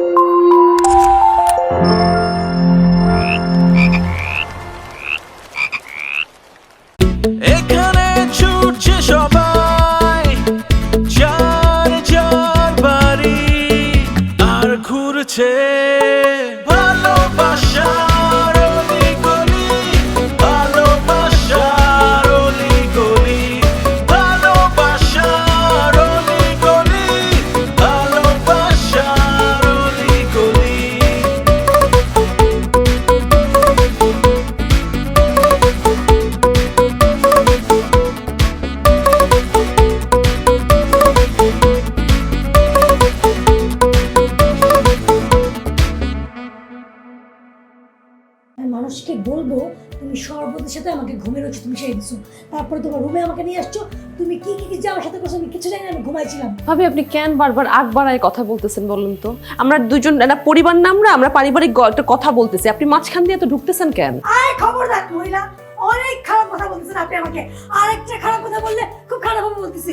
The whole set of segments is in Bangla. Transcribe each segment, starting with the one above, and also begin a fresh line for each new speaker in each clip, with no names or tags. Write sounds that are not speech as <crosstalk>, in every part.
এখানে
মানুষকে বলব তুমি সর্বদের সাথে আমাকে ঘুমের ওষুধ মিশিয়ে দিছো। তারপরে তোমার রুমে আমাকে নিয়ে আসছো তুমি কি কি কি যে আমার সাথে করছ আমি কিছু জানি না আমি ঘুমাইছিলাম।
ভাবি আপনি কেন বারবার আগ বাড়ায় কথা বলতেছেন বলুন তো? আমরা দুজন একটা পরিবার না আমরা আমরা পারিবারিক গ- একটা কথা বলতেছি। আপনি মাঝখান দিয়ে এত ঢুকতেছেন কেন?
আয় খবর খবরদার মহিলা অনেক খারাপ কথা বলতেছেন আপনি আমাকে। আরেকটা খারাপ কথা বললে খুব খারাপ হবে বলতেছি।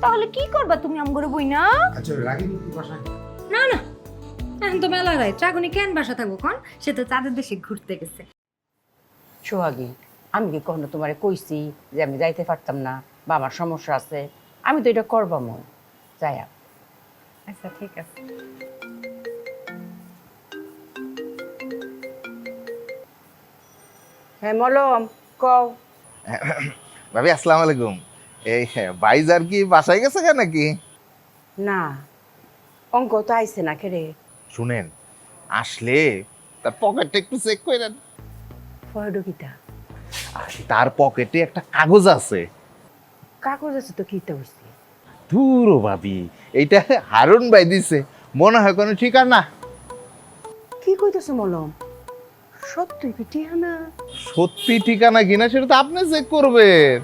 তাহলে কি করবা তুমি আমগরে বই না
আচ্ছা রাগি কি বাসায়?
না না। এখন তো মেলা রায় ট্রাগনি কেন বাসা থাকব কন? সে তো চাঁদের দেশে ঘুরতে গেছে।
সোহাগী আমি কি কখনো তোমারে কইছি যে আমি যাইতে পারতাম না বা আমার সমস্যা আছে? আমি তো এটা করবামো যাই
আচ্ছা ঠিক আছে।
হ্যাঁ মলম কও।
ভাবি আসসালামু আলাইকুম। এই হ্যাঁ, বাইজার কি বাসায় গেছে কেন নাকি?
না অঙ্ক তো আইছে না কেরে
শুনেন আসলে তার পকেটটা একটু চেক করেন
ফয়ডকিতা
আর তার পকেটে একটা কাগজ আছে।
কাগজ আছে তো কিতা হইছে
দূর ভাবি এইটা হারুন ভাই দিছে মনে হয় কোনো ঠিকানা
কি কইতেছ মলম? সত্যি কি টিহানা
সত্যি ঠিকানা কিনা সেটা তো আপনি চেক করবেন।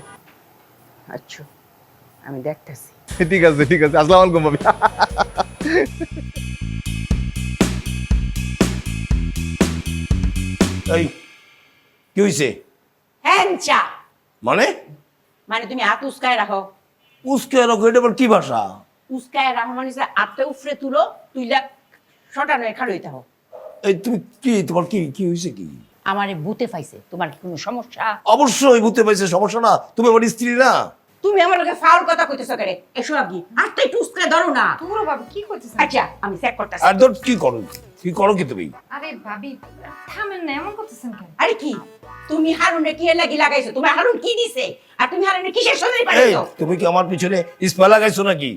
আচ্ছা আমি দেখতেছি।
ঠিক আছে ঠিক আছে আসসালামু আলাইকুম ভাবি। <laughs>
এই কি হয়েছে
হ্যাংচা
মানে?
মানে তুমি হাত উস্কায় রাখো।
উস্কে রাখো এটা আবার কি ভাষা?
উস্কায় রাখো মানে যে হাতটা উফরে তুলো তুইলা শটানো এখানে হইতে হো
এই তুমি কি তোমার কি কি হয়েছে কি?
আমারে বুতে পাইছে তোমার কি কোনো সমস্যা?
অবশ্যই বুঝতে পারছে সমস্যা না। তুমি আমার স্ত্রী না?
তুমি আমার লোকে ফাউল কথা কইতেছ কেরে এসো আগে। হাতটা একটু উস্কায় ধরো না।
পুরো ভাবি কি করতেছেন
আচ্ছা আমি চেক করতেছি।
আর তোর কি করো? কি করো কি তুমি?
আরে ভাবি থামেন না এমন করতেছেন কেন?
আরে কি? তুমি হারুনে কি লাগি লাগাইছো? তুমি হারুন কি দিছে? আর তুমি হারুনে কিসের
এই
পাইছো?
তুমি কি আমার পিছনে স্পা লাগাইছো নাকি?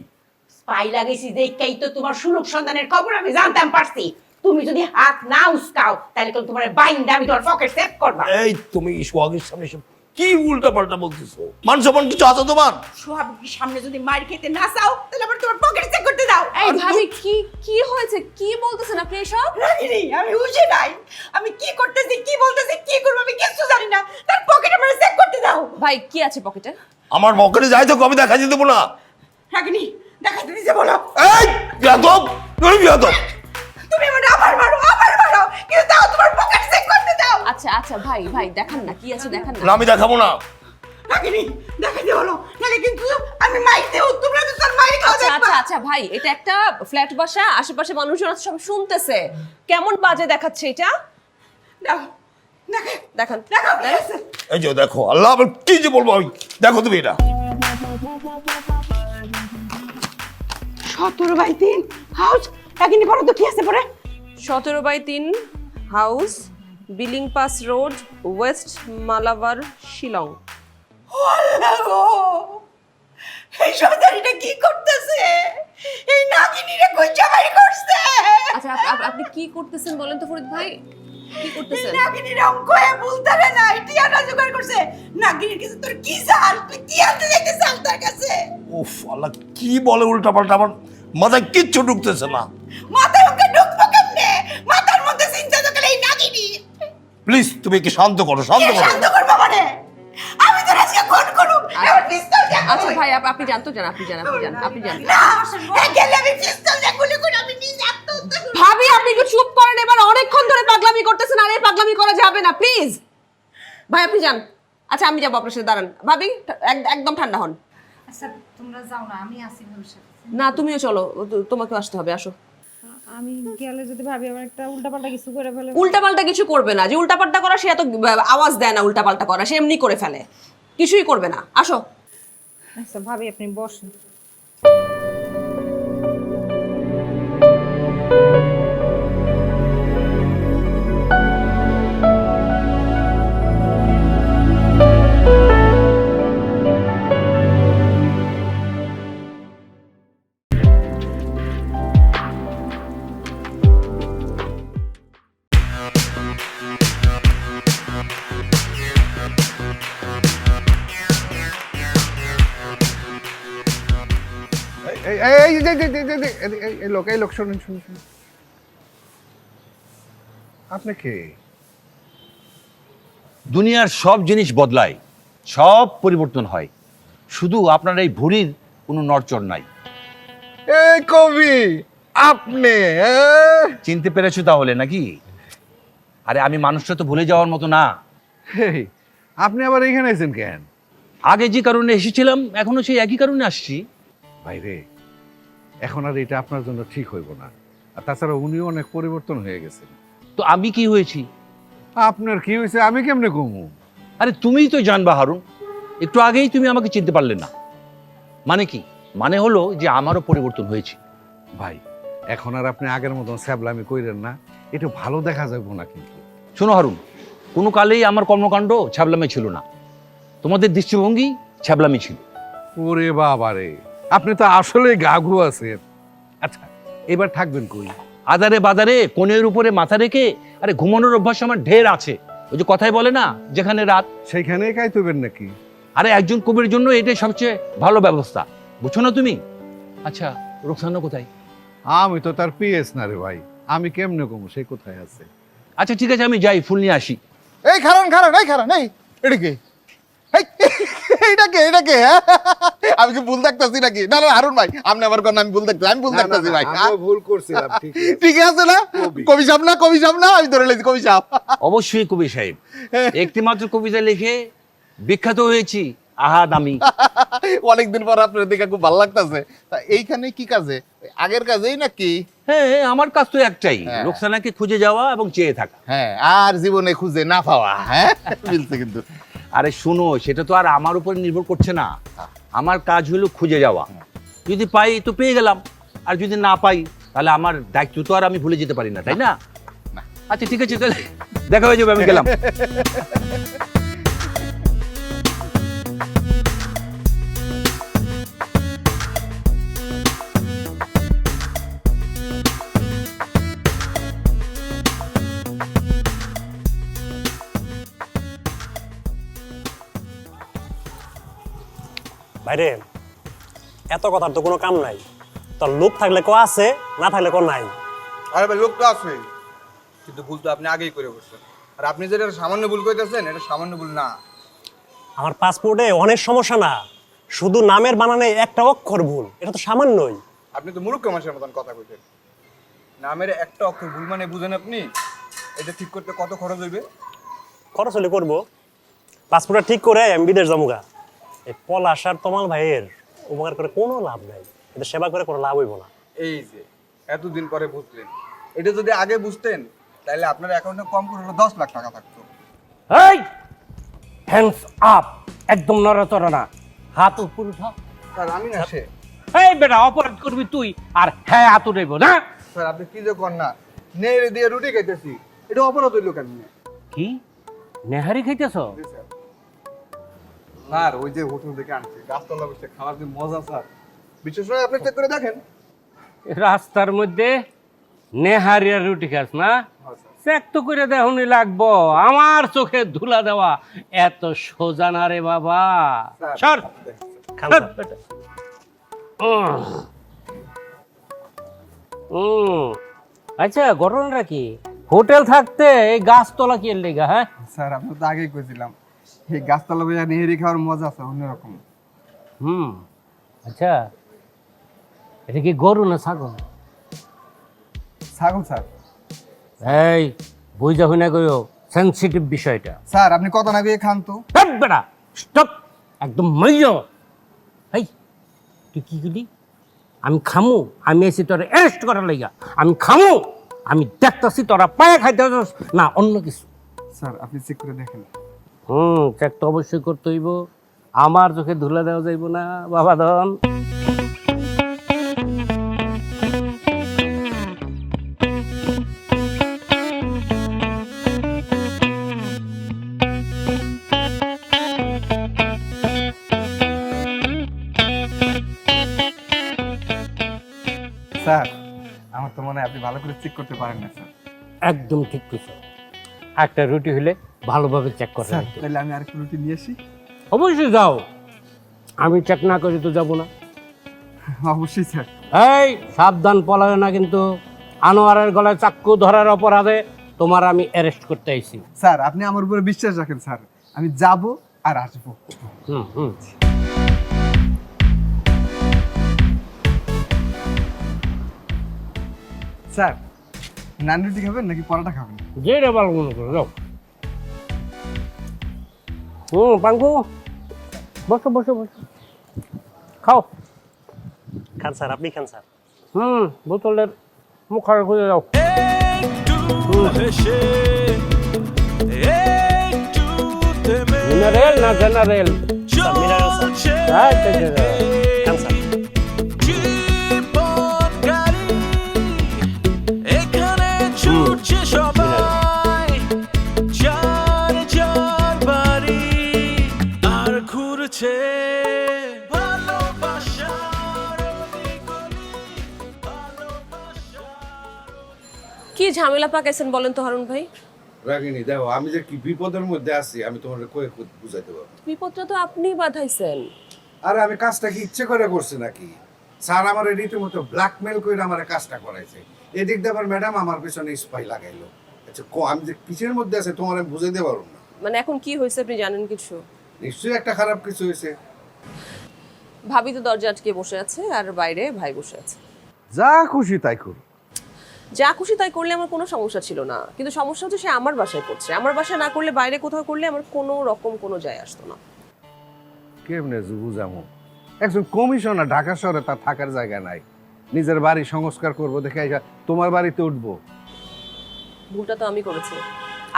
স্পাই লাগাইছি দেখেই তো তোমার সুলুক সন্ধানের খবর আমি জানতাম পারছি। তুমি যদি হাত না উস্কাও তাহলে তোমার বাইন্দা আমি তোমার পকেট সেভ করবা।
এই তুমি সোহাগের সামনে এসব কি উল্টা পাল্টা বলতেছো? মান সম্মান কিছু আছে তোমার?
সোহাবির সামনে যদি মার খেতে না চাও তাহলে আবার তোমার পকেট চেক করতে দাও।
এই ভাবি কি কি হয়েছে? কি বলতেছেন আপনি এসব?
রাগিনি আমি বুঝি নাই। আমি কি করতেছি কি বলতেছি কি করব আমি কিছু জানি না। তার পকেট আমার চেক করতে দাও।
ভাই কি আছে পকেটে
আমার পকেটে যাই তো কবে দেখা যেতে না।
রাগিনি দেখা তুমি যে বলো।
এই বিয়াদব! তুমি বিয়াদব!
আচ্ছা আচ্ছা ভাই ভাই দেখান না কি আছে দেখান
না।
না
আমি দেখাবো না।
দেখাতে নাহলে কিন্তু আমি তোমরা তো
আচ্ছা আচ্ছা আচ্ছা ভাই এটা একটা ফ্ল্যাট বাসা আশেপাশে মানুষজন সব শুনতেছে। কেমন বাজে দেখাচ্ছে এটা? দেখান।
দেখো কি
এই যে দেখো আল্লাহ কি যে বলব আমি? দেখো তুমি এটা।
সতেরো বাই তিন হাউস। রাগিনি পরে তো কি আছে পরে?
সতেরো বাই তিন house. Billing pass road west Malabar Shillong.
এই কি করতেছে? এই নাগিনীরা কই জামাই করছে?
আচ্ছা আপ- আপ- আপনি কি করতেছেন বলেন তো ফরিদ ভাই? কি করতেছেন?
নাগিনীর অঙ্ক এ বলতে না জোগাড় করছে। নাগিনীর কাছে তোর কি চাল? তুই কি আনতে যাইতে চাল তার কাছে?
উফ আল্লাহ কি বলে উল্টা পাল্টা আমার মাথায় কিচ্ছু ঢুকতেছে না
মাথায় ওকে ঢুকবো কেমনে মাথার মধ্যে চিন্তা তো গেলে এই নাগিনী
প্লিজ তুমি কি শান্ত করো শান্ত করো।
শান্ত করব মানে? আমি তোর আজকে খুন করুম এবার পিস্তল দিয়ে
আচ্ছা ভাই আপ- আপনি জানতো জান আপনি জান আপনি জান আপনি জান
না এ গেলে আমি পিস্তল দিয়ে গুলি করে আমি নিজে আত্মহত্যা করব।
ভাবি আপনি একটু চুপ করেন এবার অনেকক্ষণ ধরে পাগলামি করতেছেন আর এই পাগলামি করা যাবে না প্লিজ ভাই আপনি যান। আচ্ছা আমি যাব আপনার সাথে দাঁড়ান। ভাবি এক- একদম ঠান্ডা হন।
আচ্ছা তোমরা যাও না আমি আসি ভবিষ্যতে।
না তুমিও চলো তো- তোমাকেও আসতে হবে আসো।
আমি গেলে যদি ভাবি আমার একটা উল্টাপাল্টা কিছু করে ফেলে।
উল্টাপাল্টা কিছু করবে না। যে উল্টাপাল্টা করা সে এত আওয়াজ দেয় না উল্টাপাল্টা করা সে এমনি করে ফেলে। কিছুই করবে না। আসো।
আচ্ছা ভাবি আপনি বসেন।
এই এই লোক এই লোক শুনুন শুনুন শুনুন। আপনি কে?
দুনিয়ার সব জিনিস বদলায় সব পরিবর্তন হয়। শুধু আপনার এই ভুঁড়ির কোনো নড়চড় নাই।
এই কবি আপনি?
চিনতে পেরেছ তাহলে নাকি? আরে আমি মানুষটা তো ভুলে যাওয়ার মতো না।
আপনি আবার এখানে আছেন কেন?
আগে যে কারণে এসেছিলাম এখনও সেই একই কারণে আসছি।
ভাইরে এখন আর এটা আপনার জন্য ঠিক হইব না। আর তাছাড়া উনিও অনেক পরিবর্তন হয়ে গেছেন।
তো আমি কি হয়েছি?
আপনার কি হয়েছে? আমি কেমনে কমু
আরে তুমিই তো জানবা হারুন। একটু আগেই তুমি আমাকে চিনতে পারলে না। মানে কি? মানে হলো যে আমারও পরিবর্তন হয়েছে।
ভাই এখন আর আপনি আগের মতন স্যাবলামি কইরেন না। এটা ভালো দেখা যাবে না কিন্তু।
শোনো হারুন কোনো কালেই আমার কর্মকাণ্ড ছ্যাবলামে ছিল না। তোমাদের দৃষ্টিভঙ্গি ছ্যাবলামি ছিল।
ওরে বাবারে! আপনি তো আসলে গাঘু আছেন। আচ্ছা এবার থাকবেন কই?
আদারে বাদারে কোণের উপরে মাথা রেখে আরে ঘুমানোর অভ্যাস আমার ঢের আছে। ওই যে কথাই বলে না যেখানে রাত
সেইখানেই কাইতবেন নাকি?
আরে একজন কবির জন্য এটাই সবচেয়ে ভালো ব্যবস্থা। বুঝছ না তুমি? আচ্ছা রোকসানো কোথায়?
আমি তো তার পিএস না রে ভাই। আমি কেমনে কমু সে কোথায় আছে?
আচ্ছা ঠিক আছে আমি যাই ফুল নিয়ে আসি।
এই খারান খারান এই খারান এই এটা কে এই, এইটা কে এটা কে হ্যাঁ? আমি কি ভুল দেখতেছি নাকি? না না হারুন ভাই আপনি আমার কোন আমি ভুল দেখতেছি আমি ভুল দেখতেছি ভাই ভুল করছিলাম ঠিক আছে। না? কবি। সাহেব না কবি সাহেব না আমি ধরে লেছি কবি সাহেব।
অবশ্যই কবি সাহেব। একটি মাত্র কবিতা লিখে বিখ্যাত হয়েছি আহাদ আমি।
অনেকদিন পর আপনার দেখে খুব ভালো লাগতেছে। তা এইখানে কি কাজে? আগের কাজেই নাকি?
হ্যাঁ আমার কাজ তো একটাই
হ্যাঁ।
রোকসানাকে খুঁজে যাওয়া এবং চেয়ে থাকা।
হ্যাঁ আর জীবনে খুঁজে না পাওয়া হ্যাঁ? মিলছে কিন্তু।
আরে শুনো সেটা তো আর আমার উপরে নির্ভর করছে না। আমার কাজ হলো খুঁজে যাওয়া। যদি পাই তো পেয়ে গেলাম আর যদি না পাই তাহলে আমার দায়িত্ব তো আর আমি ভুলে যেতে পারি না তাই না?
না।
আচ্ছা ঠিক আছে তাহলে দেখা হয়ে যাবে আমি গেলাম। <laughs>
বাইরে এত কথার তো কোনো কাম নাই। তোর লোক থাকলে ক আছে না থাকলে ক নাই।
আরে ভাই লোক তো আছে। কিন্তু ভুল তো আপনি আগেই করে বসছেন। আর আপনি যেটা সামান্য ভুল কইতেছেন এটা সামান্য ভুল না।
আমার পাসপোর্টে অনেক সমস্যা না। শুধু নামের বানানে একটা অক্ষর ভুল এটা তো সামান্যই।
আপনি তো মূর্খ মানুষের মতন কথা কইতেন। নামের একটা অক্ষর ভুল মানে বুঝেন আপনি? এটা ঠিক করতে কত খরচ হইবে?
খরচ হলে করব। পাসপোর্টটা ঠিক করে আমি বিদেশ যাব এই পলাশ আর তমাল ভাইয়ের উপকার করে কোনো লাভ নাই। এদের সেবা করে কোনো লাভ হইব না।
এই যে এতদিন পরে বুঝলেন। এটা যদি আগে বুঝতেন তাহলে আপনার অ্যাকাউন্টে কম করে হলো দশ লাখ টাকা থাকতো।
এই হ্যান্ডস আপ একদম নড়াচড়া না। হাত উপর উঠা।
স্যার আমি না সে।
এই বেটা অপরাধ করবি তুই। আর হ্যাঁ হাত উঠাইব না।
স্যার আপনি কি যে কর না নেড়ে দিয়ে রুটি খাইতেছি। এটা অপরাধ হইল কেন
কি? নেহারি খাইতেছ?
স্যার ওই যে হোটেল থেকে আনছি। গাছতলা বসে যে মজা স্যার। বিশেষ করে আপনি চেক করে দেখেন।
রাস্তার মধ্যে নেহারি আর রুটি খাস না? চেক তো করে দেখুনি লাগবো। আমার চোখে ধুলা দেওয়া। এত সোজা না রে বাবা। সর। আচ্ছা ঘটনাটা কি? হোটেল থাকতে এই গাছতলা কি লেগা হ্যাঁ?
স্যার আপনি তো আগেই কইছিলাম। এই গাছতলা বইয়া নেহেরি খাওয়ার মজা আছে অন্যরকম।
হুম আচ্ছা। এটা কি গরু না ছাগল?
ছাগল স্যার।
এই বুঝা হই না কইও সেন্সিটিভ বিষয়টা।
স্যার আপনি কত না গিয়ে খান তো?
হেই বেটা স্টপ একদম মাইজ এই তুই কি গেলি আমি খামু আমি এসে তোরা অ্যারেস্ট করার লাইগা। আমি খামু আমি দেখতাছি তোরা পায়ে খাইতে না অন্য কিছু।
স্যার আপনি চেক করে দেখেন।
হুম চেক তো অবশ্যই করতে হইব। আমার চোখে ধুলা দেওয়া যাইব না বাবা ধন।
স্যার আমার তো মনে হয় আপনি ভালো করে চেক করতে পারেন না স্যার।
একদম ঠিক কিছু একটা রুটি হলে ভালোভাবে চেক করে
তাহলে আমি আরেকটা রুটি নিয়ে আসি।
অবশ্যই যাও। আমি চেক না করে তো যাব না।
অবশ্যই স্যার।
এই সাবধান পলায় না কিন্তু। আনোয়ারের গলায় চাক্কু ধরার অপরাধে তোমার আমি অ্যারেস্ট করতে আইছি।
স্যার আপনি আমার উপরে বিশ্বাস রাখেন স্যার। আমি যাব আর আসব।
হুম হুম।
স্যার নান রুটি খাবেন নাকি পরোটা খাবেন?
যেটা ভালো মনে করো যাও। হুম পাঙ্কু। বসো বসো বসো। খাও।
খান স্যার আপনি খান স্যার।
হুম বোতলের মুখ খারাপ করে যাও মিনারেল না জেনারেল
চলছে
আচ্ছা, আচ্ছা,
ঝামেলা পাকাইছেন বলেন তো হারুন ভাই।
রাগিনী দেখো আমি যে কি বিপদের মধ্যে আছি আমি তোমার কয়ে বুঝাইতে পারব।
বিপদটা তো আপনিই বাধাইছেন।
আরে আমি কাজটা কি ইচ্ছে করে করছি নাকি? স্যার আমার রীতিমতো ব্ল্যাকমেল করে আমার কাজটা করাইছে। এদিক দিয়ে আবার ম্যাডাম আমার পেছনে স্পাই লাগাইলো। আচ্ছা ক- আমি যে কিসের মধ্যে আছে তোমার আমি বুঝাইতে পারব না।
মানে এখন কি হয়েছে আপনি জানেন কিছু?
নিশ্চয়ই একটা খারাপ কিছু হয়েছে।
ভাবি তো দরজা আটকে বসে আছে আর বাইরে ভাই বসে আছে।
যা খুশি তাই করো।
যা খুশি তাই করলে আমার কোনো সমস্যা ছিল না। কিন্তু সমস্যা হচ্ছে সে আমার বাসায় করছে। আমার বাসায় না করলে বাইরে কোথাও করলে আমার কোনো রকম কোনো যায় আসতো না।
কেমনে বুঝামো? একজন কমিশনার ঢাকা শহরে তার থাকার জায়গা নাই। নিজের বাড়ি সংস্কার করব দেখে আইসা তোমার বাড়িতে উঠবো।
ভুলটা তো আমি করেছি।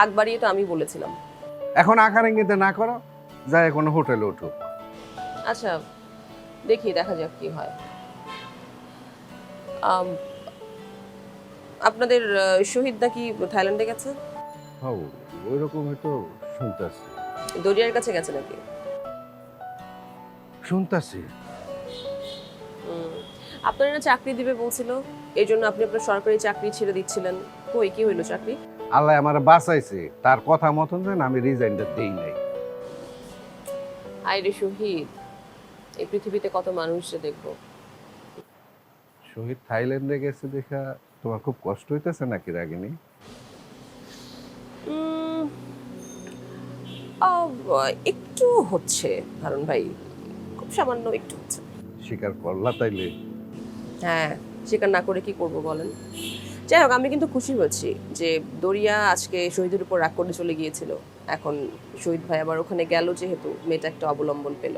আগ বাড়িয়ে তো আমি বলেছিলাম।
এখন আকার ইঙ্গিতে না করো যায় কোনো হোটেলে উঠো
আচ্ছা দেখি দেখা যাক কি হয়। আপনাদের শহীদ নাকি থাইল্যান্ডে গেছে?
হও ওই রকম হয়তো শুনতাছি
দরিয়ার কাছে গেছে নাকি?
শুনতাছি।
আপনার না চাকরি দিবে বলছিল এই জন্য আপনি আপনার সরকারি চাকরি ছেড়ে দিচ্ছিলেন। কই কি হইল চাকরি?
আল্লাহ আমার বাঁচাইছে। তার কথা মতন যেন আমি রিজাইনটা দেই নাই।
আইরে শহীদ এই পৃথিবীতে কত মানুষ যে দেখব।
শহীদ থাইল্যান্ডে গেছে দেখা তোমার খুব কষ্ট হইতেছে নাকি রাগিনী?
একটু হচ্ছে হারুন ভাই। খুব সামান্য একটু হচ্ছে।
স্বীকার করলা তাইলে?
হ্যাঁ স্বীকার না করে কি করব বলেন? যাই হোক আমি কিন্তু খুশি হয়েছি যে দরিয়া আজকে শহীদের উপর রাগ করে চলে গিয়েছিল। এখন শহীদ ভাই আবার ওখানে গেল যেহেতু মেয়েটা একটা অবলম্বন পেল।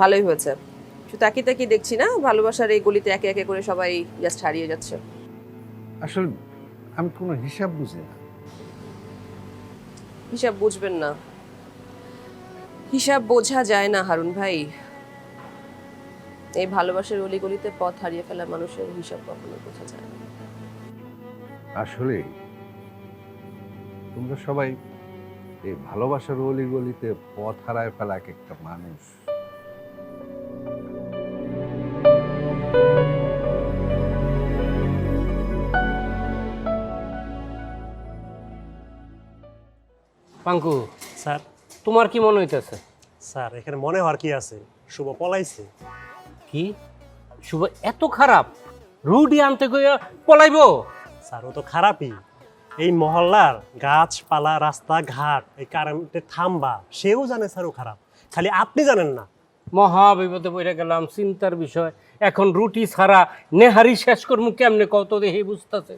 ভালোই হয়েছে। শুধু তাকিয়ে তাকিয়ে দেখছি না ভালোবাসার এই গলিতে একে একে করে সবাই জাস্ট হারিয়ে যাচ্ছে।
আসলে আমি কোনো হিসাব বুঝি না।
হিসাব বুঝবেন না। হিসাব বোঝা যায় না হারুন ভাই। এই ভালোবাসার অলিগলিতে পথ হারিয়ে ফেলা মানুষের হিসাব কখনো বোঝা যায় না।
আসলে তোমরা সবাই এই ভালোবাসার অলি গলিতে পথ হারায় ফেলা এক একটা মানুষ।
পাঙ্কু
স্যার।
তোমার কি মনে হইতেছে?
স্যার এখানে মনে হওয়ার কি আছে? শুভ পলাইছে।
কি? শুভ এত খারাপ? রুডি আনতে কইয়া পলাইবো?
স্যার ও তো খারাপই। এই মহল্লার গাছপালা রাস্তা ঘাট এই কারেন্টের থাম্বা সেও জানে স্যার ও খারাপ। খালি আপনি জানেন না।
মহা বিপদে পড়ে গেলাম চিন্তার বিষয়। এখন রুটি ছাড়া নেহারি শেষ করব কেমনে? কত দেখে বুঝতেছে।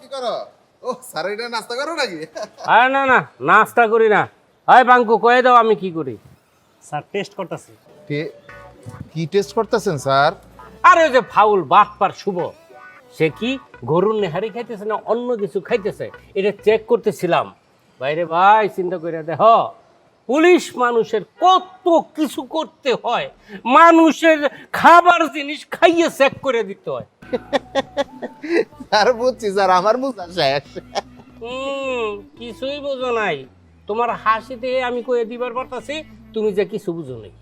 কি করো? ও স্যার এটা নাস্তা করো নাকি?
আরে না না নাস্তা করি না। হয় পাঙ্কু কয়ে দাও আমি কি করি।
স্যার টেস্ট করতেছি।
কি টেস্ট করতেছেন স্যার?
আর ওই যে ফাউল বাটপার শুভ সে কি গরুর নেহারি খাইতেছে না অন্য কিছু খাইতেছে? এটা চেক করতেছিলাম। বাইরে ভাই চিন্তা করে দেখ পুলিশ মানুষের কত কিছু করতে হয় মানুষের খাবার জিনিস খাইয়ে চেক করে দিতে হয়।
স্যার বুঝছি স্যার আমার বুঝা শেষ।
হুম কিছুই বোঝো নাই। তোমার হাসিতে আমি কয়ে দিবার পারতাছি তুমি যে কিছু বুঝো নাই।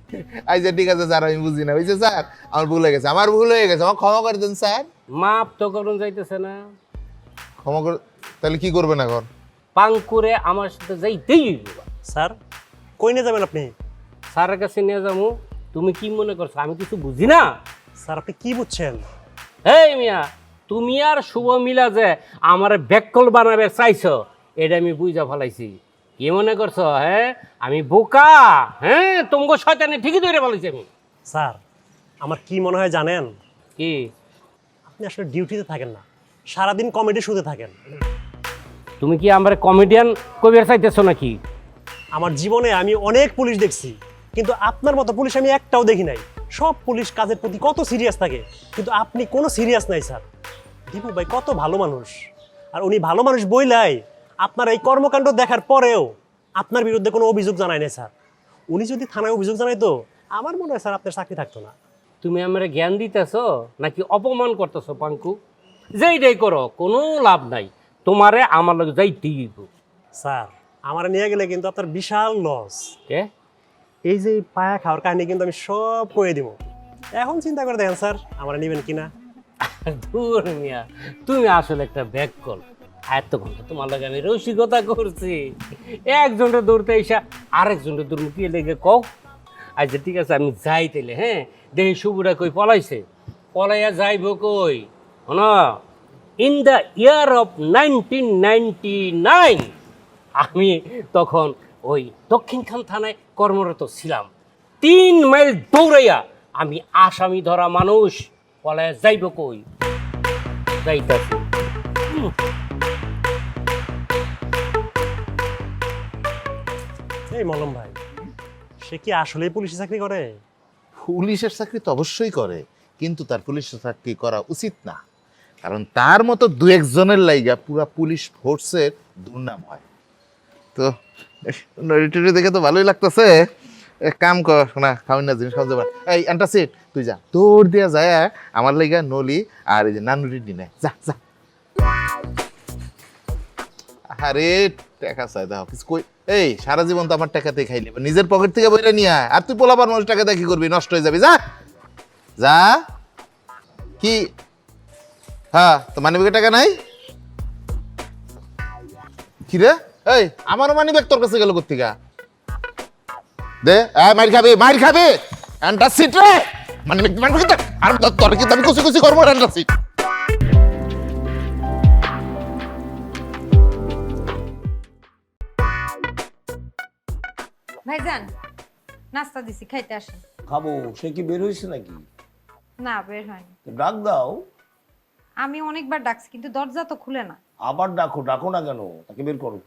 আচ্ছা ঠিক আছে স্যার আমি বুঝি না। বুঝছে স্যার আমার ভুল হয়ে গেছে আমার ভুল হয়ে গেছে আমার ক্ষমা করে দেন স্যার।
মাপ তো করুন যাইতেছে না।
ক্ষমা করে তাহলে কি করবেন এখন?
পাঙ্কুরে আমার সাথে যাইতেই হইব।
স্যার কই নিয়ে যাবেন আপনি?
স্যারের কাছে নিয়ে যাব তুমি কি মনে করছ? আমি কিছু বুঝি না?
স্যার আপনি কি বুঝছেন?
এই মিয়া তুমি আর শুভ মিলা যে আমার ব্যাককল বানাবে চাইছো এটা আমি বুঝা ফেলাইছি। কি মনে করছ হ্যাঁ আমি বোকা হ্যাঁ তোমাকে শয়তানে ঠিকই ধরে ফেলাইছি আমি।
স্যার আমার কি মনে হয় জানেন?
কি?
আপনি আসলে ডিউটিতে থাকেন না সারাদিন কমেডি শুতে থাকেন।
তুমি কি আমার কমেডিয়ান কবির চাইতেছো নাকি?
আমার জীবনে আমি অনেক পুলিশ দেখছি কিন্তু আপনার মতো পুলিশ আমি একটাও দেখি নাই। সব পুলিশ কাজের প্রতি কত সিরিয়াস থাকে? কিন্তু আপনি কোনো সিরিয়াস নাই স্যার। দীপু ভাই কত ভালো মানুষ। আর উনি ভালো মানুষ বইলাই আপনার এই কর্মকাণ্ড দেখার পরেও আপনার বিরুদ্ধে কোনো অভিযোগ জানায় নাই স্যার। উনি যদি থানায় অভিযোগ জানাইতো আমার মনে হয় স্যার আপনার চাকরি থাকতো না।
তুমি আমার জ্ঞান দিতেছো নাকি অপমান করতেছো পাঙ্কু? যেইটাই করো কোনো লাভ নাই। তোমারে আমার লোক যাইতেই হইব।
স্যার আমার নিয়ে গেলে কিন্তু আপনার বিশাল লস
কে?
এই যে পায়া খাওয়ার কাহিনী কিন্তু আমি সব কয়ে দিব। এখন চিন্তা করে দেখেন, স্যার, আমার নেবেন কিনা?
দূর মিয়া, তুমি আসলে একটা ব্যাগ কল এত ঘণ্টা তোমার লাগে আমি রসিকতা করছি। একজনটা দৌড়তে এসা আরেকজনটা দৌড় কি লেগে কও। আচ্ছা ঠিক আছে, আমি যাই তাইলে হ্যাঁ? দেখি শুভরা কই পলাইছে। পলাইয়া যাইব কই? হন in the year of nineteen ninety nine আমি তখন ওই দক্ষিণখান থানায় কর্মরত ছিলাম। তিন মাইল দৌড়াইয়া আমি আসামি ধরা মানুষ পলাইয়া যাইব কই? যাইতাছি।
এই মলম ভাই সে কি আসলেই পুলিশে চাকরি করে?
পুলিশের চাকরি তো অবশ্যই করে কিন্তু তার পুলিশের চাকরি করা উচিত না। কারণ তার মতো দু একজনের লাইগা পুরা পুলিশ ফোর্সের দুর্নাম হয়। তো নড়িটুড়ি দেখে তো ভালোই লাগতেছে। কাম কর, না খাওয়াই না, জিনিস খাওয়া যাবে। এই অ্যান্টাসিড তুই যা। তোর দিয়া যায়, আমার লাইগা নলি আর এই যে নানুরি দিনে যা যা। আরে, টাকা চাই, দাও, কিছু কই এই, সারা জীবন তো আমার টাকাতে খাইলে, নিজের পকেট থেকে বইটা নিয়ে আয়। আর তুই পোলাবার মানুষ, টাকা কি করবি? নষ্ট হয়ে যাবি, যা। যা। কি? হ্যাঁ তো মানিব্যাগের টাকা নাই? কি রে? এই আমারও মানিব্যাগ তোর কাছে গেল কোথেকে দে এই মাইর খাবি মাইর খাবি। অ্যান্টা সিট রে। মানিব্যাগ দে। আর তোর- কিন্তু আমি কুচি কুচি করব অ্যান্টা সিট
ভাইজান নাস্তা দিছি খাইতে আসেন।
খাব সে কি বের হয়েছে নাকি?
না বের হয়নি।
ডাক দাও।
আমি অনেকবার ডাকছি কিন্তু দরজা তো খুলে না।
আবার ডাকো ডাকো না কেন? তাকে বের করো।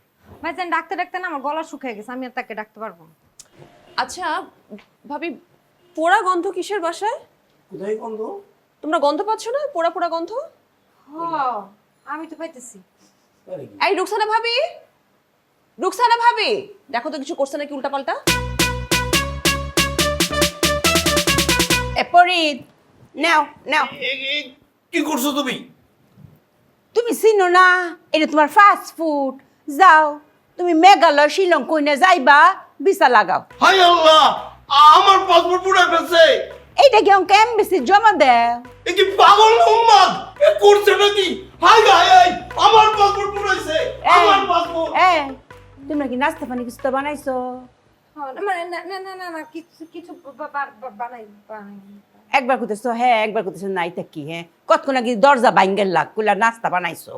ভাইজান ডাকতে ডাকতে না আমার গলা শুকিয়ে গেছে আমি আর তাকে ডাকতে পারব না।
আচ্ছা ভাবি পোড়া গন্ধ কিসের বাসায়?
কোথায় গন্ধ?
তোমরা গন্ধ পাচ্ছ না? পোড়া পোড়া গন্ধ?
আমি তো পাইতেছি।
এই রুকসানা ভাবি! রুকসানা ভাবি! দেখো তো কিছু করছে নাকি উল্টাপাল্টা।
এ পরিত নাও নাও।
কি করছ তুমি?
তুমি চিনো না এটা তোমার ফাস্ট ফুড যাও তুমি মেঘালয় শিলং কইনে যাইবা ভিসা লাগাও।
হাই আল্লাহ আমার পাসপোর্ট পুরো ফেলছে।
এইটা কি আমাকে এমবিসি জমা দেও
এ কি পাগল মোহাম্মদ? এ করছে নাকি? হাই হাই হাই আমার পাসপোর্ট পুরাইছে আমার পাসপোর্ট
এ তোমরা কি নাস্তা পানি কিছু তো বানাইছো?
মানে না না না না না কিছু কিছু বা- বা- বা- বানাই বানাই।
একবার কইতেছো হ্যাঁ একবার কইতেছো নাই তা কি হ্যাঁ? কতক্ষণ আগে দরজা বাইঙ্গের লাগ কুলা নাস্তা বানাইছো?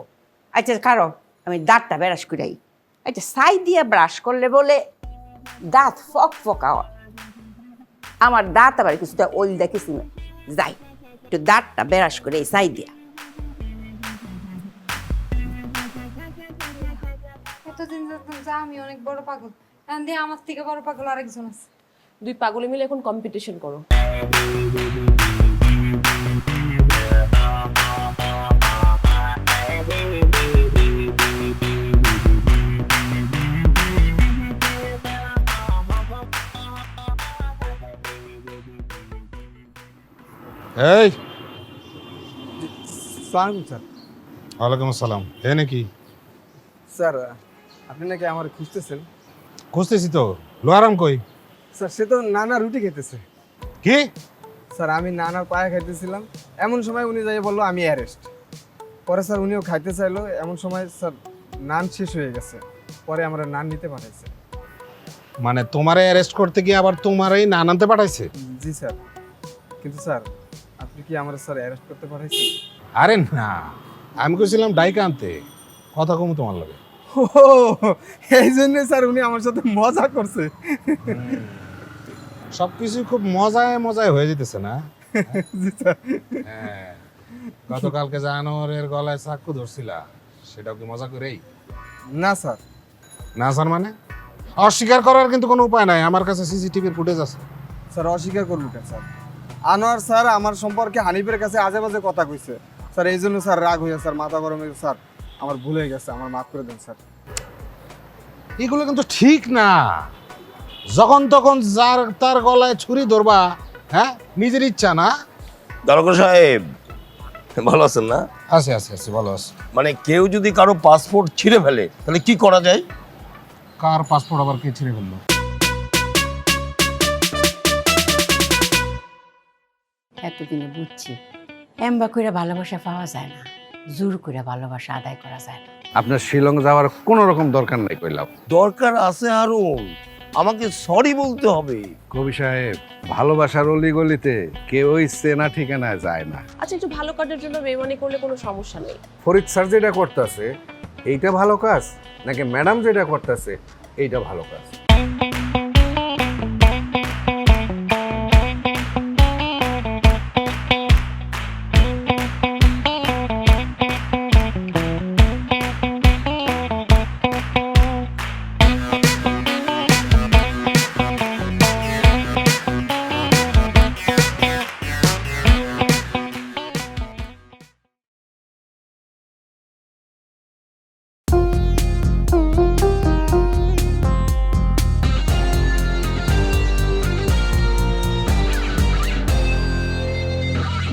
আচ্ছা কারও আমি দাঁতটা ব্রাশ করাই। আচ্ছা সাই দিয়ে ব্রাশ করলে বলে দাঁত ফক ফকা হয়। আমার দাঁত আবার কিছুটা ওল দেখেছি যাই একটু দাঁতটা ব্রাশ করে এই সাই দিয়া।
এতদিন যা- যা আমি অনেক বড় পাগল। এখন দিয়ে আমার থেকে বড় পাগল আরেকজন আছে।
দুই পাগলে মিলে এখন কম্পিটিশন করো।
এই।
সালাম স্যার।
ওয়ালাইকুম আসসালাম। এ নাকি?
স্যার আপনি নাকি আমার খুঁজতেছেন?
খুঁজতেছি তো। লোহারাম কই?
স্যার সে তো নানা রুটি খেতেছে।
কি?
স্যার আমি নানার পায়ে খাইতেছিলাম। এমন সময় উনি যাই বলল আমি অ্যারেস্ট। পরে স্যার উনিও খাইতে চাইলো। এমন সময় স্যার নান শেষ হয়ে গেছে। পরে আমরা নান নিতে পাঠাইছে।
মানে তোমারে অ্যারেস্ট করতে গিয়ে আবার তোমারই না আনতে পাঠাইছে?
জি স্যার। কিন্তু স্যার আপনি কি আমার স্যার অ্যারেস্ট করতে পাঠাইছেন
আরে না আমি কইছিলাম ডাইকা আনতে। কথা কম তোমার লাগে।
ও এই জন্য স্যার উনি আমার সাথে মজা করছে।
সবকিছু খুব মজায় মজায় হয়ে যেতেছে না?
জি স্যার।
হ্যাঁ গতকালকে জানোয়ারের গলায় চাকু ধরছিলা সেটাও কি মজা করেই?
না স্যার।
না স্যার মানে? অস্বীকার করার কিন্তু কোনো উপায় নাই আমার কাছে সিসিটিভির ফুটেজ আছে।
স্যার অস্বীকার কেন স্যার? আনোয়ার স্যার আমার সম্পর্কে হানিফের কাছে আজে বাজে কথা কইছে। স্যার এই জন্য স্যার রাগ হয়ে স্যার মাথা গরম হয়ে স্যার আমার ভুল হয়ে গেছে আমার মাফ করে দেন স্যার।
এগুলো কিন্তু ঠিক না। যখন তখন যার তার গলায় ছুরি ধরবা হ্যাঁ? নিজের ইচ্ছা না?
দরকার সাহেব ভালো আছেন না?
আছে আছে আছে ভালো আছে।
মানে কেউ যদি কারও পাসপোর্ট ছিঁড়ে ফেলে তাহলে কি করা যায়?
কার পাসপোর্ট আবার কে ছিঁড়ে ফেলল?
এতদিনে বুঝছি এম্বা করে ভালোবাসা পাওয়া যায় না জোর করে ভালোবাসা আদায় করা যায় না।
আপনার শিলং যাওয়ার কোনো রকম দরকার নাই কইলাম।
দরকার আছে হারুন আমাকে সরি বলতে হবে।
কবি সাহেব ভালোবাসার অলি গলিতে কেউই চেনা ঠিকানা যায় না।
আচ্ছা একটু ভালো কাজের জন্য বেমানি করলে কোনো সমস্যা নেই।
ফরিদ স্যার যেটা করতেছে এইটা ভালো কাজ? নাকি ম্যাডাম যেটা করতেছে এইটা ভালো কাজ?